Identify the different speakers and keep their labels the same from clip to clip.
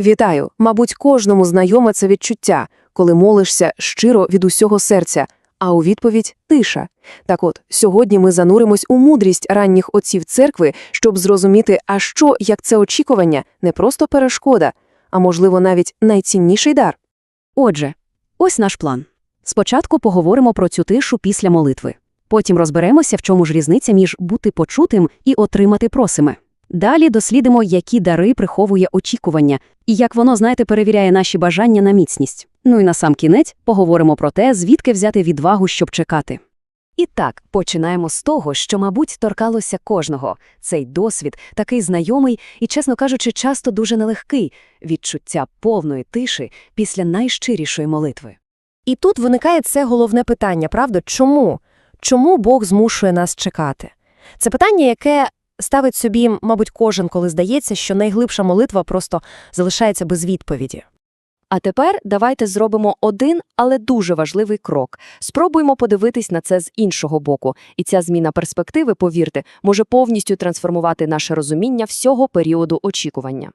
Speaker 1: Вітаю! Мабуть, кожному знайоме це відчуття, коли молишся щиро від усього серця, а у відповідь тиша. Так от, сьогодні ми зануримось у мудрість ранніх отців церкви, щоб зрозуміти, а що, як це очікування, не просто перешкода, а можливо навіть найцінніший дар.
Speaker 2: Отже, ось наш план. Спочатку поговоримо про цю тишу після молитви. Потім розберемося, в чому ж різниця між бути почутим і отримати просиме. Далі дослідимо, які дари приховує очікування і як воно, знаєте, перевіряє наші бажання на міцність. Ну і на сам кінець поговоримо про те, звідки взяти відвагу, щоб чекати. І так, починаємо з того, що, мабуть, торкалося кожного. Цей досвід такий знайомий і, чесно кажучи, часто дуже нелегкий відчуття повної тиші після найщирішої молитви.
Speaker 3: І тут виникає це головне питання, правда? Чому? Чому Бог змушує нас чекати? Це питання, яке ставить собі, мабуть, кожен, коли здається, що найглибша молитва просто залишається без відповіді.
Speaker 2: А тепер давайте зробимо один, але дуже важливий крок. Спробуємо подивитись на це з іншого боку. І ця зміна перспективи, повірте, може повністю трансформувати наше розуміння всього періоду очікування.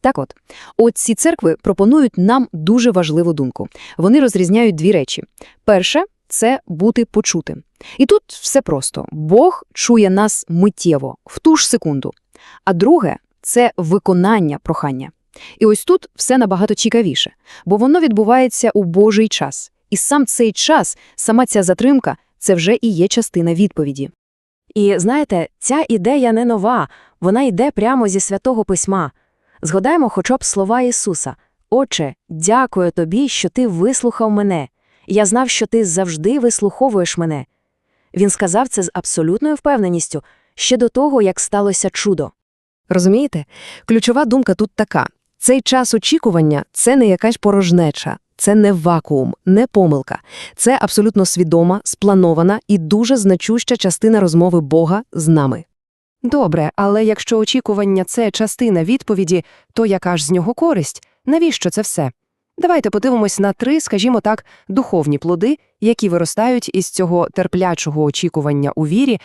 Speaker 2: Так от, отці церкви пропонують нам дуже важливу думку. Вони розрізняють дві речі. Перше – це бути почутим. І тут все просто. Бог чує нас миттєво, в ту ж секунду. А друге – це виконання прохання. І ось тут все набагато цікавіше, бо воно відбувається у Божий час. І сам цей час, сама ця затримка – це вже і є частина відповіді.
Speaker 3: І знаєте, ця ідея не нова, вона йде прямо зі святого письма. Згадаємо хоча б слова Ісуса: Отче, дякую тобі, що ти вислухав мене. Я знав, що ти завжди вислуховуєш мене. Він сказав це з абсолютною впевненістю ще до того, як сталося чудо.
Speaker 1: Розумієте? Ключова думка тут така. Цей час очікування – це не якась порожнеча, це не вакуум, не помилка. Це абсолютно свідома, спланована і дуже значуща частина розмови Бога з нами. Добре, але якщо очікування – це частина відповіді, то яка ж з нього користь? Навіщо це все? Давайте подивимось на три, скажімо так, духовні плоди, які виростають із цього терплячого очікування у вірі.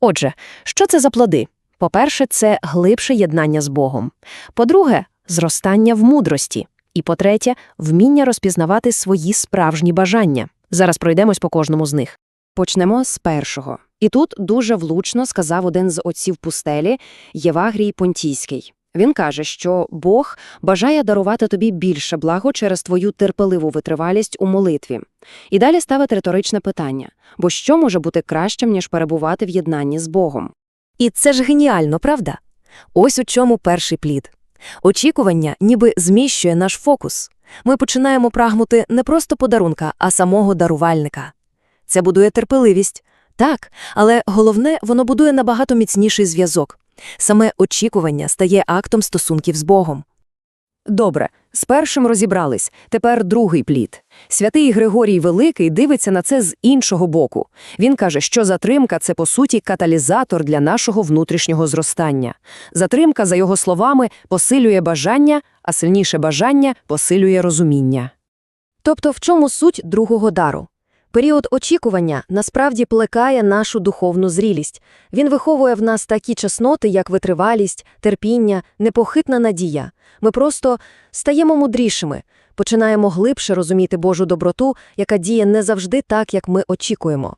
Speaker 3: Отже, що це за плоди? По-перше, це глибше єднання з Богом. По-друге, зростання в мудрості. І по-третє, вміння розпізнавати свої справжні бажання. Зараз пройдемось по кожному з них.
Speaker 2: Почнемо з першого. І тут дуже влучно сказав один з отців пустелі Євагрій Понтійський. Він каже, що Бог бажає дарувати тобі більше благо через твою терпеливу витривалість у молитві. І далі ставить риторичне питання: бо що може бути кращим, ніж перебувати в єднанні з Богом?
Speaker 3: І це ж геніально, правда? Ось у чому перший плід. Очікування ніби зміщує наш фокус. Ми починаємо прагнути не просто подарунка, а самого дарувальника. Це будує терпеливість. Так, але головне, воно будує набагато міцніший зв'язок. Саме очікування стає актом стосунків з Богом.
Speaker 1: Добре, з першим розібрались. Тепер другий плід. Святий Григорій Великий дивиться на це з іншого боку. Він каже, що затримка – це, по суті, каталізатор для нашого внутрішнього зростання. Затримка, за його словами, посилює бажання, а сильніше бажання посилює розуміння.
Speaker 3: Тобто в чому суть другого дару? Період очікування насправді плекає нашу духовну зрілість. Він виховує в нас такі чесноти, як витривалість, терпіння, непохитна надія. Ми просто стаємо мудрішими, починаємо глибше розуміти Божу доброту, яка діє не завжди так, як ми очікуємо.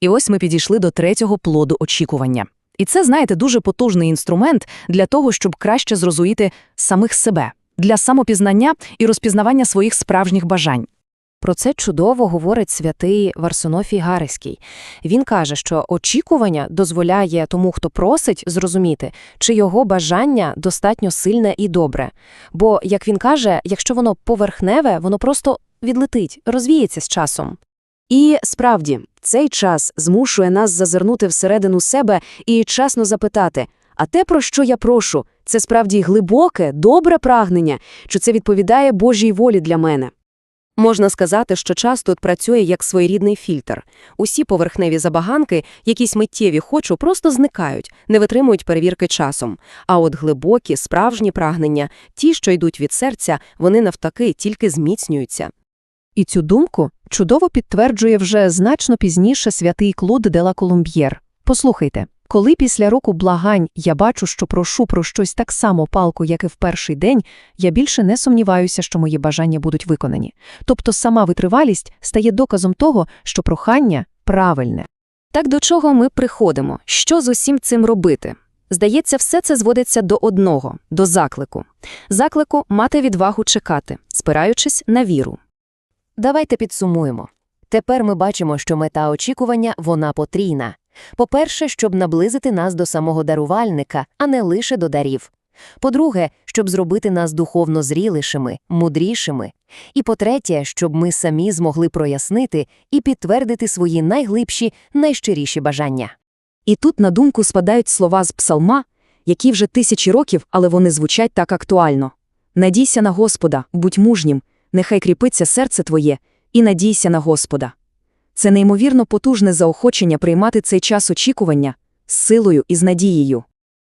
Speaker 4: І ось ми підійшли до третього плоду очікування. І це, знаєте, дуже потужний інструмент для того, щоб краще зрозуміти самих себе, для самопізнання і розпізнавання своїх справжніх бажань.
Speaker 3: Про це чудово говорить святий Варсонофій Гариський. Він каже, що очікування дозволяє тому, хто просить, зрозуміти, чи його бажання достатньо сильне і добре. Бо, як він каже, якщо воно поверхневе, воно просто відлетить, розвіється з часом.
Speaker 2: І справді, цей час змушує нас зазирнути всередину себе і чесно запитати: а те, про що я прошу, це справді глибоке, добре прагнення, чи це відповідає Божій волі для мене?
Speaker 1: Можна сказати, що час тут працює як своєрідний фільтр. Усі поверхневі забаганки, якісь миттєві хочу, просто зникають, не витримують перевірки часом. А от глибокі, справжні прагнення, ті, що йдуть від серця, вони навтаки тільки зміцнюються.
Speaker 4: І цю думку чудово підтверджує вже значно пізніше святий Клод де ла Колумб'єр.
Speaker 5: Послухайте, коли після року благань я бачу, що прошу про щось так само палко, як і в перший день, я більше не сумніваюся, що мої бажання будуть виконані. Тобто сама витривалість стає доказом того, що прохання правильне.
Speaker 2: Так до чого ми приходимо? Що з усім цим робити? Здається, все це зводиться до одного – до заклику. Заклику мати відвагу чекати, спираючись на віру.
Speaker 3: Давайте підсумуємо. Тепер ми бачимо, що мета очікування вона потрійна. По-перше, щоб наблизити нас до самого дарувальника, а не лише до дарів. По-друге, щоб зробити нас духовно зрілішими, мудрішими. І по-третє, щоб ми самі змогли прояснити і підтвердити свої найглибші, найщиріші бажання.
Speaker 4: І тут на думку спадають слова з псалма, які вже тисячі років, але вони звучать так актуально. «Надійся на Господа, будь мужнім, нехай кріпиться серце твоє, і надійся на Господа». Це неймовірно потужне заохочення приймати цей час очікування з силою і з надією.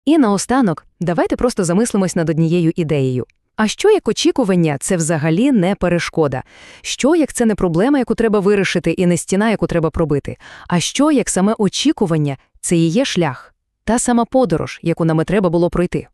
Speaker 4: І наостанок, давайте просто замислимось над однією ідеєю. А що як очікування – це взагалі не перешкода? Що як це не проблема, яку треба вирішити, і не стіна, яку треба пробити? А що як саме очікування – це і є шлях? Та сама подорож, яку нам треба було пройти?